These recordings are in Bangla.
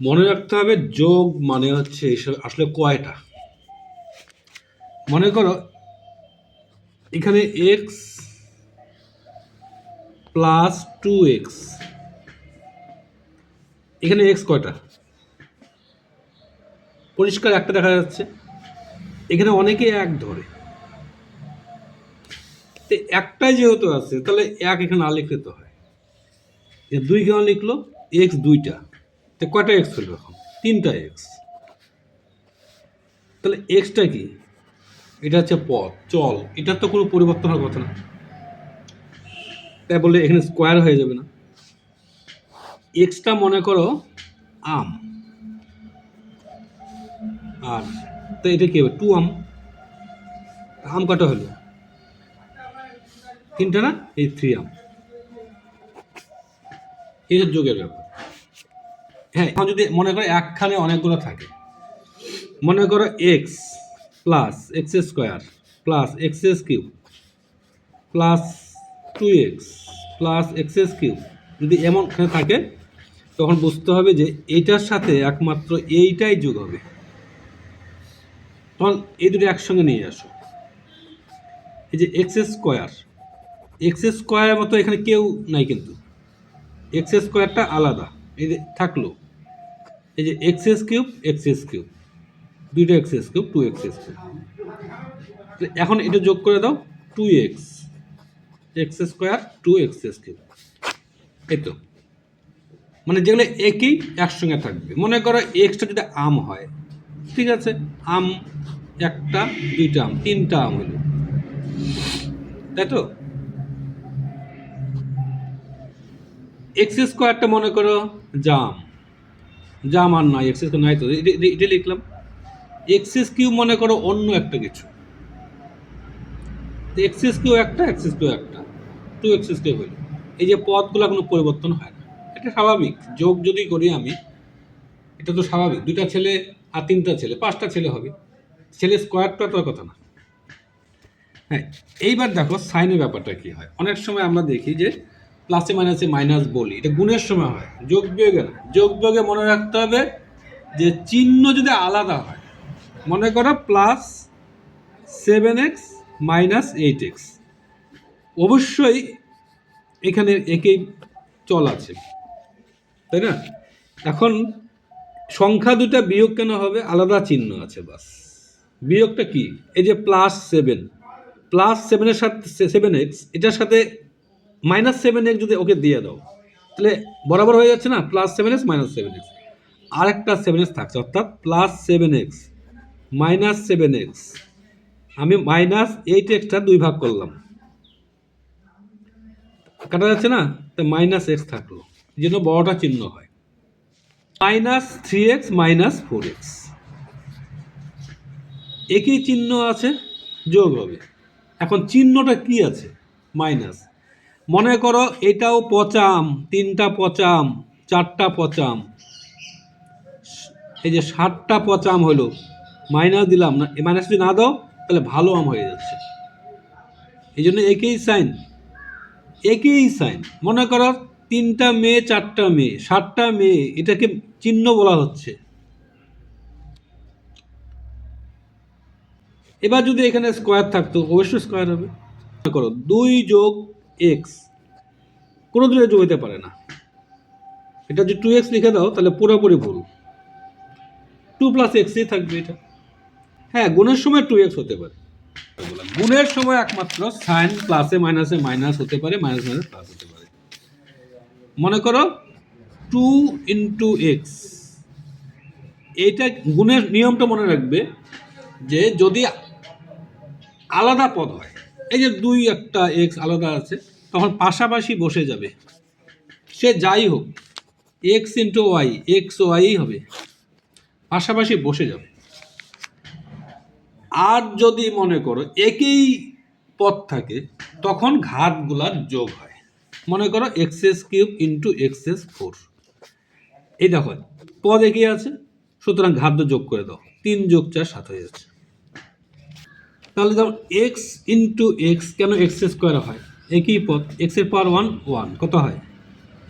মনে রাখতে হবে যোগ মানে হচ্ছে এসব আসলে কয়টা? মনে করো, এখানে এক্স প্লাস টু এক্স এখানে এক্স কয়টা? পরিষ্কার একটা দেখা যাচ্ছে, এখানে অনেকে এক ধরে। তো একটাই যেহেতু আছে, তাহলে এক এখানে না লিখলে তো হয় দুই কেন লিখলো? এক্স দুইটা। তো কয়টা এক্স হলো এখন? তিনটা এক্স তাহলে এক্সটা কি? এটা হচ্ছে পথ। চল এটার তো কোনো পরিবর্তন হওয়ার কথা না। তাই বললে এখানে স্কোয়ার হয়ে যাবে না। এক্সটা মনে করো আম। আর তো এটা কি হবে? টু আম। আম কটা হলো? তিনটা না? এই থ্রি আম। এই যোগের ব্যাপার। হ্যাঁ এখন যদি মনে করো একখানে অনেকগুলো থাকে, মনে করো X plus X square plus X S cube plus two X plus X S cube যদি এমনখানে থাকে, তখন বুঝতে হবে যে এইটার সাথে একমাত্র এইটাই যোগ হবে। তখন এই দুটো একসঙ্গে নিয়ে আসো। এই যে এক্স স্কোয়ার এক্স স্কোয়ারের মতো এখানে কেউ নাই কিন্তু। এক্স স্কোয়ারটা আলাদা, এই যে থাকল। এই যে X S cube X S cube. দুইটা X S cube two X S cube. এখন এটা যোগ করে দাও two X X square two X S cube. এই তো। মানে যেগুলো একই একসঙ্গে থাকবে। মনে করো এক্সটা যদি আম হয়, ঠিক আছে? আম একটা, দুইটা আম, তিনটা আম হলো। তাই তো? এক্স স্কোয়ারটা মনে করো জাম জাম আর নাই এক্স স্কোয়ার নাই তো। এটা- লিখলাম এক্সেস কিউ মনে করো অন্য একটা কিছু। এক্সেস কিউ একটা এক্সেস কিউ একটা। টু এক্সেস কিউ হইল। এই যে পদগুলো কোনো পরিবর্তন হয় না। এটা স্বাভাবিক। যোগ যদি করি আমি, এটা তো স্বাভাবিক। দুইটা ছেলে আর তিনটা ছেলে, পাঁচটা ছেলে হবে। ছেলে স্কোয়ারটা তো কথা না। হ্যাঁ এইবার দেখো সাইনের ব্যাপারটা কি হয়। অনেক সময় আমরা দেখি যে প্লাসে মাইনাসে মাইনাস বলি, এটা গুণের সময় হয়, যোগ বিয়োগে না। যোগ বিয়োগে মনে রাখতে হবে যে চিহ্ন যদি আলাদা হয়, মনে করো plus seven X minus eight X, অবশ্যই এখানে একেই চল আছে, তাই না? এখন সংখ্যা দুটা বিয়োগ কেন হবে? আলাদা চিহ্ন আছে বাস। বিয়োগটা কি? এই যে প্লাস সেভেন, প্লাস সেভেনের সাথে সেভেন এক্স, এটার সাথে মাইনাস সেভেন এক্স যদি ওকে দিয়ে দাও, তাহলে বরাবর হয়ে যাচ্ছে না plus seven X minus seven X আরেকটা সেভেন এক্স থাকছে, অর্থাৎ plus seven X minus seven X আমি মাইনাস এইট এক্সটা দুই ভাগ করলাম। কাটা যাচ্ছে না? তো মাইনাস এক্স থাকল জন্য বড়টা চিহ্ন হয়। Minus three X minus four X একই চিহ্ন আছে, যোগ হবে। এখন চিহ্নটা কি আছে? মাইনাস মনে করো এটাও পচাম, তিনটা পচাম, চারটা পচাম। এই যে ষাটটা পচাম হলো মাইনাস দিলাম, না মাইনাস যদি না দাও, তাহলে ভালো আম হয়ে যাচ্ছে। এই জন্য একই সাইন একই সাইন মনে করো তিনটা মেয়ে, চারটা মেয়ে ষাটটা মেয়ে, এটাকে চিহ্ন বলা হচ্ছে। এবার যদি এখানে স্কোয়ার থাকতো, অবশ্যই স্কোয়ার হবে। করো দুই যোগ এক্স কোনো দিনে যোগ হতে পারে না। এটা যদি টু এক্স লিখে দাও, তাহলে পুরোপুরি ভুল। টু প্লাস এক্সই থাকবে এটা। হ্যাঁ গুণের সময় টু এক্স হতে পারে। গুণের সময় একমাত্র সাইন প্লাসে মাইনাসে মাইনাস হতে পারে মাইনাস মাইনাস প্লাস হতে পারে। মনে করো টু ইন্টু এক্স এইটা গুণের নিয়মটা মনে রাখবে যে যদি আলাদা পদ হয় এই যে দুই একটা এক্স আলাদা আছে, তখন পাশাপাশি বসে যাবে। সে যাই হোক X into Y X Y হবে। পাশাপাশি বসে যাবে। আর যদি মনে করো একই পদ থাকে, তখন ঘাতগুলার যোগ হয়। মনে করো X's cube into X's four এই দেখো, পদ একই আছে, সুতরাং ঘাত যোগ করে দাও। তিন যোগ চার, সাত হয়ে যাচ্ছে। তাহলে যেমন এক্স ইন্টু এক্স কেন এক্স স্কোয়ার হয়? একই পদ এক্সের পাওয়ার ওয়ান ওয়ান কত হয়?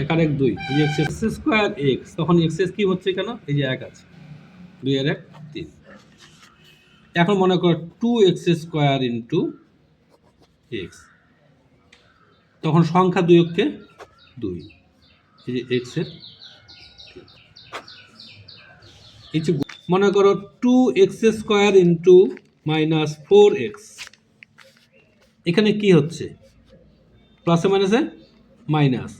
এক আর এক দুই, এই যে এক্স এক্স স্কোয়ার এক্স তখন এক্স কী হচ্ছে কেন? এই যে এক আছে, দুই আর এক, তিন। এখন মনে করো two X square into X তখন সংখ্যা দুই অক্ষে দুই, এই যে এক্সের এই যে মনে করো two X square into minus four X. এখানে কি হচ্ছে? প্লাসে মাইনাসে মাইনাস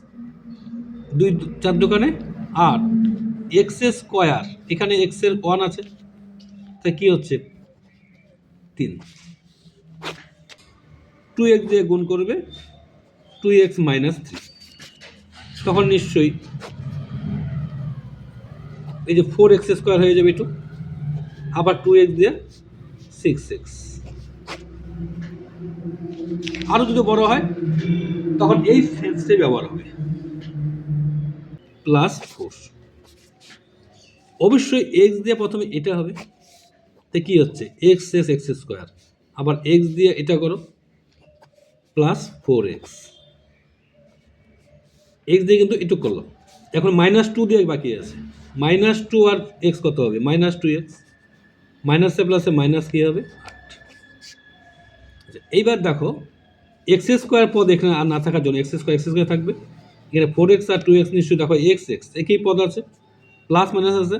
দুই, চার দোকানে আট। এক্স স্কোয়ার এখানে এক্সের ওয়ান আছে। তাই কি হচ্ছে? তিন। টু এক্স দিয়ে গুণ করবে টু এক্স মাইনাস থ্রি তখন নিশ্চয়ই এই যে ফোর এক্স স্কোয়ার হয়ে যাবে একটু আবার টু এক্স দিয়ে সিক্স এক্স আরও যদি বড় হয়, তখন এই সেন্সটাই ব্যবহার হবে। প্লাস ফোর অবশ্যই এক্স দিয়ে প্রথমে এটা হবে, তো কি হচ্ছে? এক্স এস এক্স স্কোয়ার আবার এক্স দিয়ে এটা করো প্লাস ফোর এক্স এক্স দিয়ে কিন্তু একটু করল এখন মাইনাস টু দিয়ে বাকি আছে। মাইনাস টু আর এক্স কত হবে? মাইনাস টু এক্স মাইনাসে প্লাসে মাইনাস কী হবে? আচ্ছা এইবার দেখো এক্স স্কোয়ার পদ এখানে আর না থাকার জন্য এক্স স্কোয়ার এক্স স্কোয়ার থাকবে। এখানে ফোর এক্স আর টু এক্স নিশ্চয়ই দেখো এক্স এক্স একই পদ আছে। প্লাস মাইনাস আছে,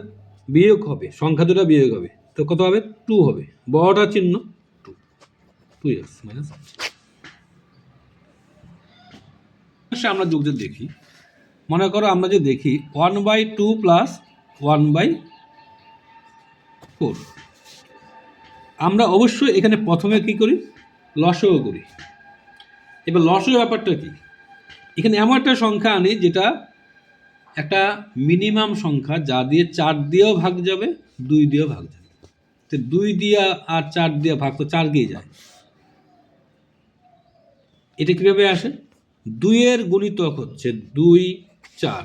বিয়োগ হবে, সংখ্যা দুটা বিয়োগ হবে। তো কত হবে? টু হবে। বড়টা চিহ্ন টু টু এক্স মাইনাস আমরা যোগদের দেখি। মনে করো আমরা যে দেখি one by two plus one by four আমরা অবশ্যই এখানে প্রথমে কি করি? লসও করি। এবার লসও ব্যাপারটা কি? এখানে এমন একটা সংখ্যা আনি যেটা একটা মিনিমাম সংখ্যা, যা দিয়ে চার দিয়েও ভাগ যাবে, দুই দিয়েও ভাগ যাবে। তো দুই দিয়ে আর চার দিয়ে ভাগ, তো চার গিয়ে যায়। এটা কীভাবে আসে? দুইয়ের গুণিতক হচ্ছে দুই চার।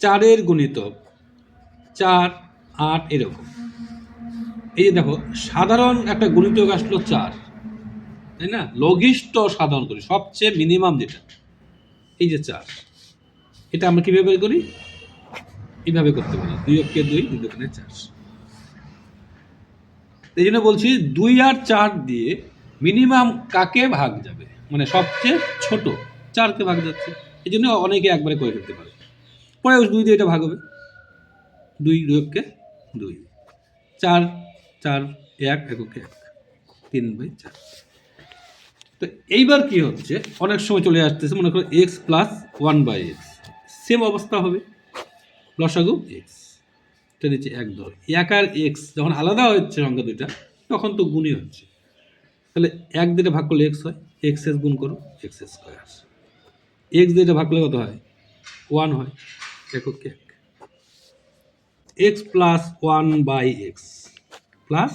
চারের গুণিতক চার আট এরকম। এই যে দেখো, সাধারণ একটা গুণিতক আসলো চার, তাই না? লঘিষ্ঠ সাধারণ করি সবচেয়ে মিনিমাম যেটা, এই যে চার। এটা আমরা কীভাবে বের করি? এইভাবে করতে পারি, দুই অক্ষে দুই দুই দোকানে চার। এই জন্য বলছি, দুই আর চার দিয়ে মিনিমাম কাকে ভাগ যাবে? মানে সবচেয়ে ছোট, চারকে ভাগ যাচ্ছে। এই জন্য অনেকে একবারে করে ফেলতে পারে। পরে দুই দিয়ে এটা ভাগ হবে। দুই দুই অক্ষে দুই। চার চার এক এককে এক, তিন বাই চার। তো এইবার কি হচ্ছে? অনেক সময় চলে আসতেছে, মনে করো X plus one by X same অবস্থা হবে। লসাগু এক্স এটা নিচে এক ধর। এক আর এক্স যখন আলাদা হচ্ছে সংখ্যা দুইটা, তখন তো গুণই হচ্ছে। তাহলে এক দিয়ে ভাগ করলে এক্স হয় এক্স এস গুণ করো এক্স এস স্কোয়ার এক্স দিয়ে ভাগ করলে কত হয়? ওয়ান হয়, একক এক। X plus one by X plus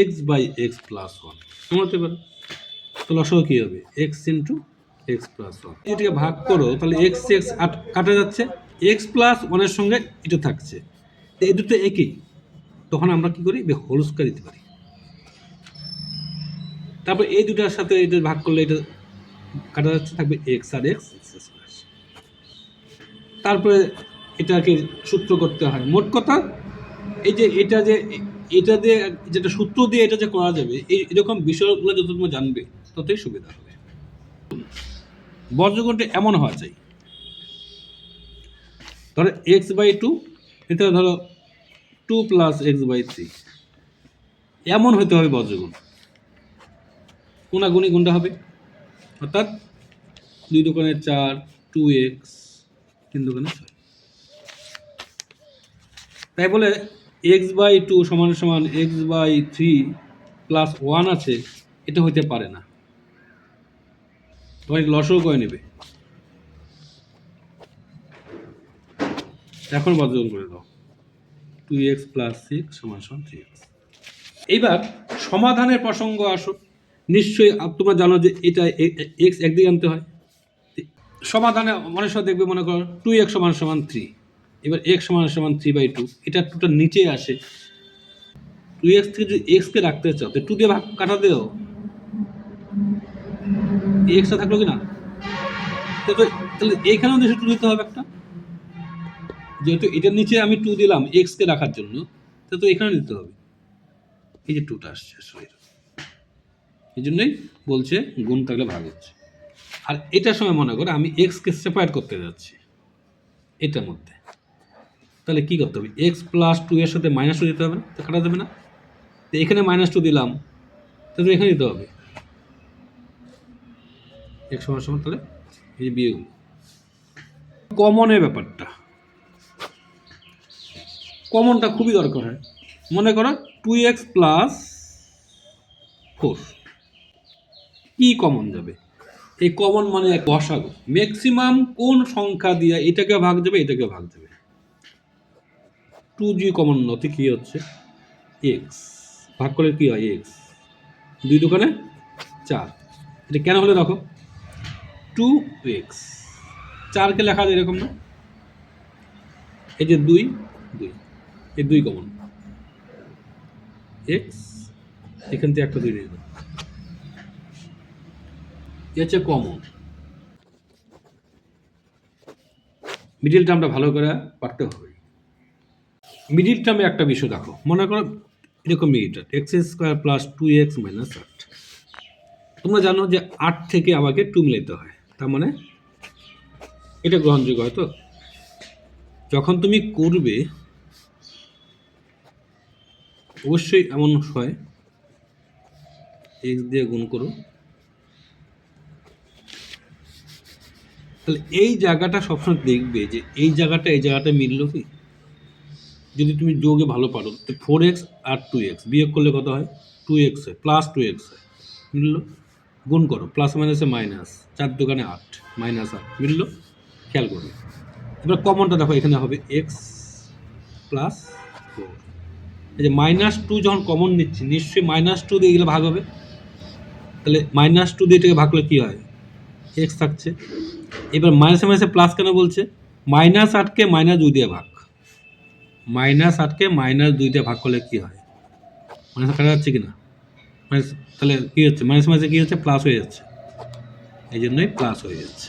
X by X plus one হতে পারে। তো লসও কী হবে? X into X plus one এটাকে ভাগ করো, তাহলে এক্স এক্স কাটা যাচ্ছে। এক্স প্লাস ওয়ানের সঙ্গে এটা থাকছে। এই দুটো একই। তখন আমরা কি করি? হোল স্কোয়ার দিতে পারি। তারপর এই দুটার সাথে এটা ভাগ করলে এটা কাটা যাচ্ছে, থাকবে এক্স আর এক্স এক্স তারপরে এটাকে সূত্র করতে হয়। মোট কথা, এই যে এটা যে এটা দিয়ে যেটা সূত্র দিয়ে এটা যে করা যাবে, এই এরকম বিষয়গুলো যত তুমি জানবে, ততই সুবিধা হবে। বজ্রকোণটা এমন হওয়া চাই। ধরো এক্স বাই টু এটা ধরো two plus X by three এমন হতে হবে বজ্রগুণ কোনাগুনি গুণটা হবে? অর্থাৎ দুই দোকানে চার টু এক্স তিন দোকানে ছয়। তাই বলে এক্স বাই টু সমান সমান X by three plus one আছে, এটা হইতে পারে না। তোমার লসও করে নেবে। এখন বদল করে দাও। টু এক্স প্লাস সিক্স সমান সমান থ্রি এইবার সমাধানের প্রসঙ্গ আসো। নিশ্চয়ই তোমরা জানো যে এটা এক্স একদিকে আনতে হয়। সমাধানে সময় দেখবে মনে করো টু এক্স সমান সমান থ্রি। এবার এক্স সমান সমান থ্রি বাই টু এটা টুটা নিচে আসে। টু এক্স থেকে যদি এক্সকে রাখতে চাও, তো টু দিয়ে ভাগ কাটা দেও। এক্সটা থাকল কি না তাহলে এইখানেও দেশে টু দিতে হবে একটা। যেহেতু এটার নিচে আমি টু দিলাম এক্সকে রাখার জন্য, তা এখানে দিতে হবে। এই যে টুটা আসছে আসলে। এই জন্যই বলছে গুণ থাকলে ভাগ হচ্ছে। আর এটার সময় মনে করো আমি এক্সকে সেপারেট করতে যাচ্ছি, এটার মধ্যে। তাহলে কী করতে হবে? এক্স প্লাস টু এর সাথে মাইনাস টু দিতে হবে না? তো কাটা যাবে না? তো এখানে মাইনাস টু দিলাম। তাহলে এখানে দিতে হবে। এক সময় সময় তাহলে এই যে বিয়ে কমনের ব্যাপারটা। কমনটা খুবই দরকার হয়। মনে করো টু এক্স প্লাস ফোর কি কমন যাবে? এই কমন মানে এক বসাগো ম্যাক্সিমাম কোন সংখ্যা দিয়ে এটাকে ভাগ যাবে এটাকে ভাগ যাবে। টু জি কমন নতি কী হচ্ছে? এক্স ভাগ করলে কী হয়? এক্স দুই দোকানে চার। এটা কেন হলে দেখো? টু এক্স চারকে লেখা যায় এরকম না? এই যে দুই দুই। এই দুই কমন। এক্স এখান থেকে একটা দুই নিয়ে। এ হচ্ছে কমন। মিডিল টার্মটা ভালো করে পারতে হবে। মিডিল টার্মে একটা বিষয় দেখো, মনে করো এরকম middle term, X square plus two X minus আট। তোমরা জানো যে আট থেকে আমাকে টু মিলাইতে হয়, তার মানে এটা গ্রহণযোগ্য হয়তো যখন তুমি করবে, অবশ্যই এমন হয়, এক্স দিয়ে গুণ করো। তাহলে এই জায়গাটা সবসময় দেখবে যে এই জায়গাটা এই জায়গাটা মিললো কি? যদি তুমি যোগে ভালো পারো, তো ফোর এক্স আর টু এক্স বিয়োগ করলে কত হয়? টু এক্স হয় প্লাস টু এক্স হয়। মিললো গুণ করো প্লাস মাইনাসে মাইনাস চার দোকানে আট মাইনাস আট মিললো খেয়াল করবে এবার কমনটা দেখো, এখানে হবে এক্স প্লাস ফোর এই যে মাইনাস টু যখন কমন নিচ্ছি, নিশ্চয়ই মাইনাস টু দিয়ে গেলে ভাগ হবে। তাহলে মাইনাস টু দিয়ে এটাকে ভাগ করলে কী হয়? এক্স থাকছে। এবার মাইনাসে মাইনাসে প্লাস কেন বলছে? মাইনাস আটকে মাইনাস দুই দিয়ে ভাগ। মাইনাস আটকে মাইনাস দুই দিয়ে ভাগ করলে কী হয়? মাইনাস কাটা যাচ্ছে কি না মাইনাস তাহলে কী হচ্ছে? মাইনাস মাইনাসে কী হচ্ছে? প্লাস হয়ে যাচ্ছে। এই জন্যই প্লাস হয়ে যাচ্ছে।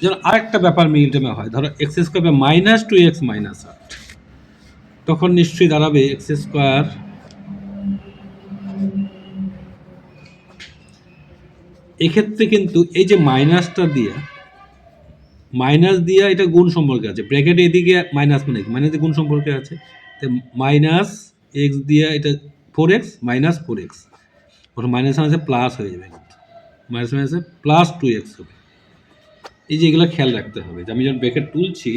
যেমন আরেকটা ব্যাপার মিল টাইমে হয়, ধরো X square minus two X minus আট। তখন নিশ্চয়ই দাঁড়াবে এক্স স্কোয়ার এক্ষেত্রে কিন্তু এই যে মাইনাসটা দিয়া, মাইনাস দিয়া এটা গুণ সম্পর্কে আছে। ব্র্যাকেট এদিকে মাইনাস মানে মাইনাসে গুণ সম্পর্কে আছে। তো মাইনাস এক্স দিয়া এটা four X minus four X ওটা মাইনাস মাইনাসে প্লাস হয়ে যাবে মাইনাস মাইনাসে প্লাস টু এক্স হবে। এই যে এগুলো খেয়াল রাখতে হবে যে আমি যখন ব্র্যাকেট তুলছি,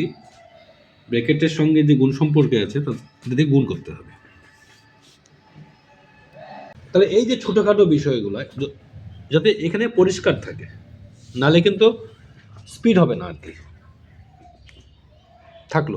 ব্র্যাকেটের সঙ্গে যে গুণ সম্পর্কে আছে, তা এটা দিয়ে গুণ করতে হবে। তাহলে এই যে ছোটোখাটো বিষয়গুলো যাতে এখানে পরিষ্কার থাকে। নালে কিন্তু স্পিড হবে না আর কি। থাকল।